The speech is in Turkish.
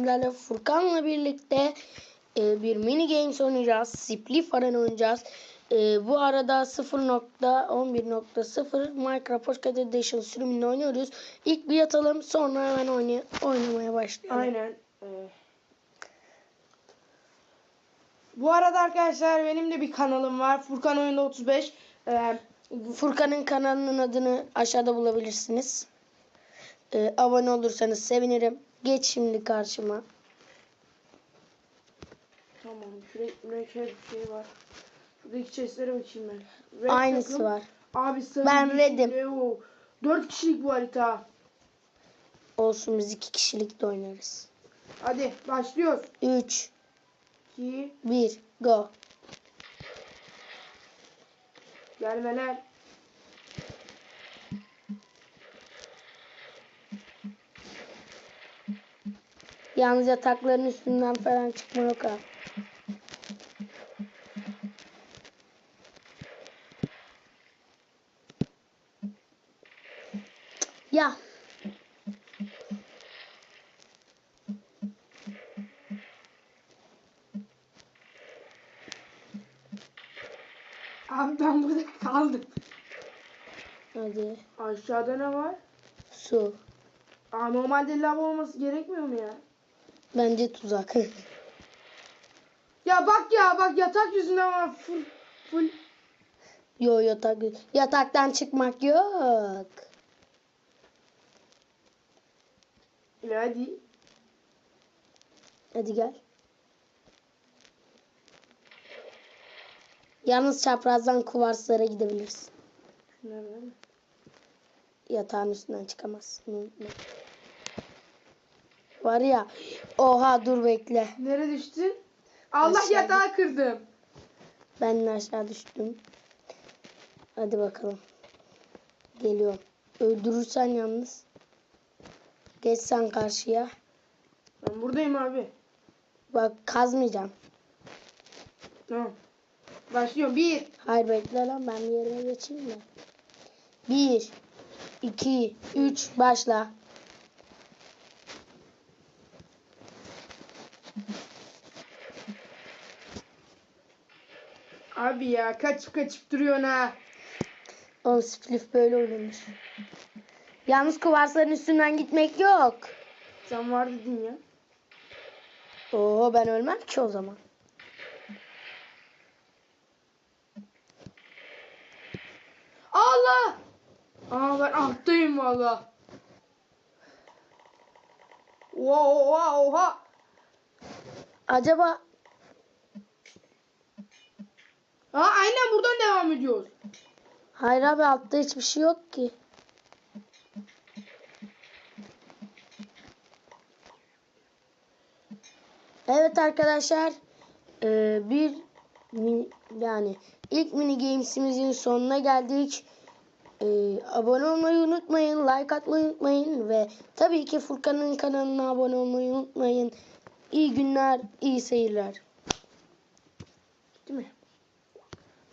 sizlerle Furkan'la birlikte e, bir mini games oynayacağız. Spliff Arena oynayacağız. E, bu arada 0.11.0 Minecraft Pocket Edition sürümünde oynuyoruz. İlk bir yatalım sonra hemen oynay oynamaya başlayalım. Aynen. Ee, bu arada arkadaşlar benim de bir kanalım var. Furkan Oyunda 35. Ee, Furkan'ın kanalının adını aşağıda bulabilirsiniz. E, abone olursanız sevinirim. Geç şimdi karşıma. tamam. Şurada bir şey var. Şuradaki chestlere bakayım ben. Red Aynısı takım. var. Abi sarı Ben redim. Leo. Dört kişilik bu harita. Olsun biz iki kişilik de oynarız. Hadi başlıyoruz. 3, 2 1, go. gelmeler. Yalnız yatakların üstünden falan çıkma yok ha. Ya Abi ben burada kaldım. hadi Aşağıda ne var? su. Aa normalde lav olması gerekmiyor mu ya? Bence tuzak. Ya bak ya bak yatak yüzünden var full full. Yo yatak yataktan çıkmak yok. İle hadi. Hadi gel. Yalnız çaprazdan kuvarslara gidebilirsin. Mı? Yatağın üstünden çıkamazsın. Unutma. Var ya. Oha dur bekle. Nereye düştün? Allah Aşağı yatağı kırdım. Ben de aşağı düştüm. Hadi bakalım. Geliyorum. Öldürürsen yalnız. Geç sen karşıya. Ben buradayım abi. Bak kazmayacağım. Tamam. Başlıyorum. Bir. Hayır bekle lan ben bir yerime geçeyim de. Bir, iki, üç, başla. Abi ya kaçıp kaçıp duruyorsun ha. Oğlum spliff böyle oynanır. Yalnız kuvarsların üstünden gitmek yok. Sen var dedin ya. Oo ben ölmem ki o zaman. Allah! Aa ben alttayım valla. Oha oha oha. Acaba Ha aynen buradan devam ediyoruz. hayır abi altta hiçbir şey yok ki. Evet arkadaşlar eee, bir yani ilk mini games'imizin sonuna geldik. Eee, abone olmayı unutmayın, like atmayı unutmayın ve tabii ki Furkan'ın kanalına abone olmayı unutmayın. İyi günler, iyi seyirler. Değil mi?